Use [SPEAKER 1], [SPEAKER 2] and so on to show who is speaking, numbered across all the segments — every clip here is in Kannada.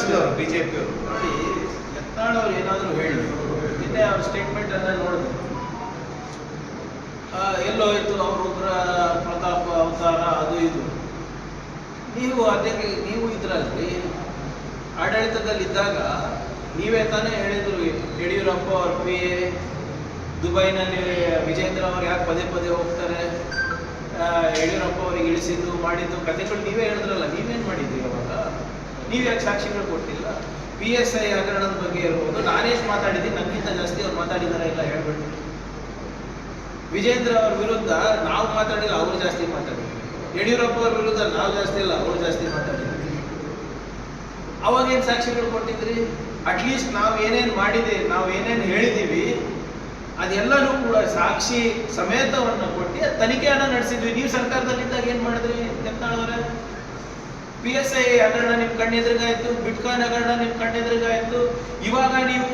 [SPEAKER 1] ಪಕ್ಷದವರು ಬಿಜೆಪಿಯವರು
[SPEAKER 2] ನೋಡಿ ಯತ್ನಾಳ್ ಅವ್ರು ಏನಾದರೂ ಹೇಳಿ. ನಿನ್ನೆ ಅವ್ರ ಸ್ಟೇಟ್ಮೆಂಟ್ ಅನ್ನ ನೋಡಿದ್ರು. ಆ, ಎಲ್ಲೋಯ್ತು ಅವ್ರ ಉಗ್ರ ಪ್ರತಾಪ ಅವತಾರ ಅದು ಇದು. ನೀವು ಅದಕ್ಕೆ ನೀವು ಇದ್ರಲ್ಲಿ ಆಡಳಿತದಲ್ಲಿದ್ದಾಗ ನೀವೇ ತಾನೇ ಹೇಳಿದ್ರು ಯಡಿಯೂರಪ್ಪ ಅವ್ರ ಪಿ ಎ ದುಬೈನಲ್ಲಿ ವಿಜೇಂದ್ರ ಅವ್ರು ಯಾಕೆ ಪದೇ ಪದೇ ಹೋಗ್ತಾರೆ? ಯಡಿಯೂರಪ್ಪ ಅವ್ರಿಗೆ ಇಳಿಸಿದ್ದು ಮಾಡಿದ್ದು ಕಥೆಗಳು ನೀವೇ ಹೇಳಿದ್ರಲ್ಲ ನೀವೇನು ಮಾಡಿದ್ರಿ ಅವಾಗ? ನೀವು ಯಾಕೆ ಸಾಕ್ಷಿಗಳು ಕೊಟ್ಟಿಲ್ಲ? ಪಿ ಎಸ್ ಐ ಹಗರಣದ ಬಗ್ಗೆ ಇರ್ಬೋದು ನಾನೇಷ್ ಮಾತಾಡಿದ್ದೀನಿ? ನನ್ಗಿಂತ ಜಾಸ್ತಿ ಅವ್ರು ಮಾತಾಡಿದಾರ ಇಲ್ಲ ಹೇಳ್ಬಿಟ್ಟು. ವಿಜೇಂದ್ರ ಅವ್ರ ವಿರುದ್ಧ ನಾವು ಮಾತಾಡಿಲ್ಲ, ಅವ್ರು ಜಾಸ್ತಿ ಮಾತಾಡಿದ್ವಿ ಯಡಿಯೂರಪ್ಪ ಅವ್ರ ವಿರುದ್ಧ ನಾವು ಜಾಸ್ತಿ ಇಲ್ಲ, ಅವ್ರು ಜಾಸ್ತಿ ಮಾತಾಡಿದ್ವಿ ಅವಾಗೇನು ಸಾಕ್ಷಿಗಳು ಕೊಟ್ಟಿದ್ರಿ? ಅಟ್ಲೀಸ್ಟ್ ನಾವು ಏನೇನು ಮಾಡಿದೆ, ನಾವು ಏನೇನು ಹೇಳಿದ್ದೀವಿ ಅದೆಲ್ಲನೂ ಕೂಡ ಸಾಕ್ಷಿ ಸಮೇತವನ್ನು ಕೊಟ್ಟು ತನಿಖೆಯನ್ನು ನಡೆಸಿದ್ವಿ. ನೀವು ಸರ್ಕಾರದಲ್ಲಿದ್ದಾಗ ಏನು ಮಾಡಿದ್ರಿ ಯತ್ನಾಳವರೇ ಪಿ ಎಸ್ ಐ ಹಗರಣ ನಿಮ್ಮ ಕಣ್ಣೆದುರುಗಾಯ್ತು ಬಿಟ್ಕಾಯಿನ್ ಹಗರಣ ನಿಮ್ಮ ಕಣ್ಣೆದುರುಗಾಯ್ತು ಇವಾಗ ನೀವು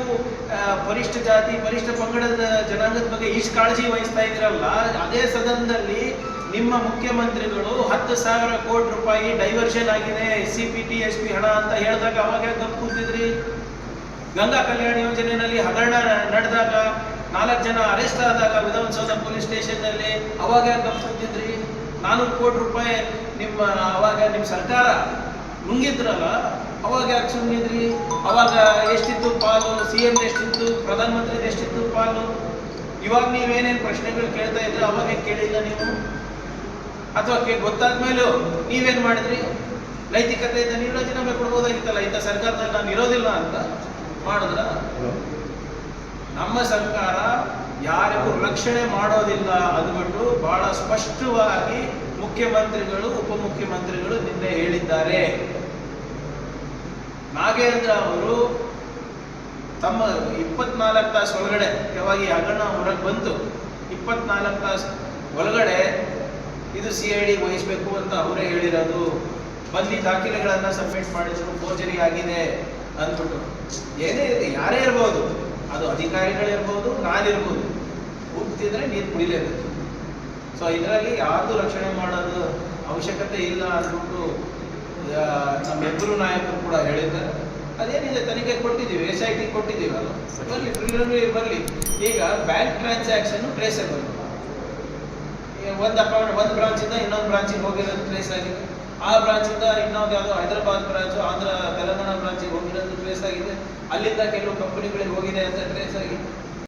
[SPEAKER 2] ಪರಿಷ್ಠ ಜಾತಿ, ಪರಿಷ್ಠ ಪಂಗಡದ ಜನಾಂಗದ ಬಗ್ಗೆ ಇಷ್ಟು ಕಾಳಜಿ ವಹಿಸ್ತಾ ಇದ್ರಲ್ಲ ಅದೇ ಸದನದಲ್ಲಿ ನಿಮ್ಮ ಮುಖ್ಯಮಂತ್ರಿಗಳು ಹತ್ತು ಸಾವಿರ ಕೋಟಿ ರೂಪಾಯಿ ಡೈವರ್ಷನ್ ಆಗಿದೆ S C P T S P ಹಣ ಅಂತ ಹೇಳಿದಾಗ ಅವಾಗ ಗಪ್ ಕೂತಿದ್ರಿ? ಗಂಗಾ ಕಲ್ಯಾಣ ಯೋಜನೆಯಲ್ಲಿ ಹಗರಣ ನಡೆದಾಗ ನಾಲ್ಕು ಜನ ಅರೆಸ್ಟ್ ಆದಾಗ ವಿಧಾನಸೌಧ ಪೊಲೀಸ್ ಸ್ಟೇಷನ್ನಲ್ಲಿ ಅವಾಗ ಗಪ್ ಕೂತಿದ್ರಿ? ನಾನೂರು ಕೋಟಿ ರೂಪಾಯಿ ನಿಮ್ಮ ಅವಾಗ ನಿಮ್ಮ ಸರ್ಕಾರ ನುಂಗಿದ್ರಲ್ಲ ಅವಾಗ ಯಾಕೆ ಸುಮ್ಮನಿದ್ರಿ ಅವಾಗ ಎಷ್ಟಿತ್ತು ಪಾಲು? ಸಿ ಎಂ ಎಷ್ಟಿತ್ತು? ಪ್ರಧಾನಮಂತ್ರಿ ಎಷ್ಟಿತ್ತು ಪಾಲು? ಇವಾಗ ನೀವೇನೇನು ಪ್ರಶ್ನೆಗಳು ಕೇಳ್ತಾ ಇದ್ರೆ? ಅವಾಗ ಕೇಳಿಲ್ಲ ನೀವು? ಅಥವಾ ಗೊತ್ತಾದ ಗೊತ್ತಾದ್ಮೇಲೂ ನೀವೇನು ಮಾಡಿದ್ರಿ? ನೈತಿಕತೆಯಿಂದ ನೀವು ರಾಜೀನಾಮೆ ಕೊಡ್ಬೋದಾಗಿತ್ತಲ್ಲ? ಇಂಥ ಸರ್ಕಾರದಲ್ಲಿ ನಾನು ಇರೋದಿಲ್ಲ ಅಂತ ಮಾಡಿದ್ರ? ನಮ್ಮ ಸರ್ಕಾರ ಯಾರಿಗೂ ರಕ್ಷಣೆ ಮಾಡೋದಿಲ್ಲ ಅಂದ್ಬಿಟ್ಟು ಬಹಳ ಸ್ಪಷ್ಟವಾಗಿ ಮುಖ್ಯಮಂತ್ರಿಗಳು, ಉಪಮುಖ್ಯಮಂತ್ರಿಗಳು ನಿನ್ನೆ ಹೇಳಿದ್ದಾರೆ. ನಾಗೇಂದ್ರ ಅವರು ತಮ್ಮ ಇಪ್ಪತ್ನಾಲ್ಕು ತಾಸು ಒಳಗಡೆ, ಯಾವಾಗ ಹಗರಣ ಹೊರಗೆ ಬಂತು, ಇಪ್ಪತ್ನಾಲ್ಕು ತಾಸು ಒಳಗಡೆ ಇದು ಸಿ ಐ ಡಿ ವಹಿಸಬೇಕು ಅಂತ ಅವರೇ ಹೇಳಿರೋದು. ಬಂದಿ ದಾಖಲೆಗಳನ್ನು ಸಬ್ಮಿಟ್ ಮಾಡಿದ್ರು, ಫೋರ್ಜರಿ ಆಗಿದೆ ಅಂದ್ಬಿಟ್ಟು. ಏನೇ ಯಾರೇ ಇರ್ಬೋದು. ಅದು ಅಧಿಕಾರಿಗಳಿರ್ಬೋದು, ನಾನಿರ್ಬೋದು. ಉಗ್ತಿದ್ರೆ ನೀರು ಕುಡಿಲೇಬೇಕು. ಸೊ ಇದರಲ್ಲಿ ಯಾರ್ದು ರಕ್ಷಣೆ ಮಾಡೋದು ಅವಶ್ಯಕತೆ ಇಲ್ಲ ಅಂದ್ಬಿಟ್ಟು ಆ, ನಮ್ಮ ಹೆಬ್ಬರು ನಾಯಕರು ಕೂಡ ಹೇಳಿದ್ದಾರೆ. ಅದೇನಿದೆ ತನಿಖೆ ಕೊಟ್ಟಿದ್ದೀವಿ ಎಸ್ ಐ ಟಿ ಕೊಟ್ಟಿದ್ದೀವಲ್ಲ. ಬರಲಿ ಪ್ರಿಲಿಮಿನರಿ ಬರಲಿ. ಈಗ ಬ್ಯಾಂಕ್ ಟ್ರಾನ್ಸಾಕ್ಷನ್ ಟ್ರೇಸಬಲ್ ಒಂದು ಅಕೌಂಟ್ ಒಂದು ಬ್ರಾಂಚಿಂದ ಇನ್ನೊಂದು ಬ್ರಾಂಚಿಗೆ ಹೋಗಿರೋದು ಟ್ರೇಸ್ ಆಗಿದೆ. ಆ ಬ್ರಾಂಚಿಂದ ಇನ್ನೊಂದು ಯಾವುದೋ ಹೈದರಾಬಾದ್ ಬ್ರಾಂಚು ಆಂಧ್ರ ತೆಲಂಗಾಣ ಬ್ರಾಂಚಿಗೆ ಹೋಗಿರೋದು ಟ್ರೇಸ್ ಆಗಿದೆ. ಅಲ್ಲಿಂದ ಕೆಲವು ಕಂಪನಿಗಳಿಗೆ ಹೋಗಿದೆ ಅಂತ ಟ್ರೇಸ್ ಆಗಿದೆ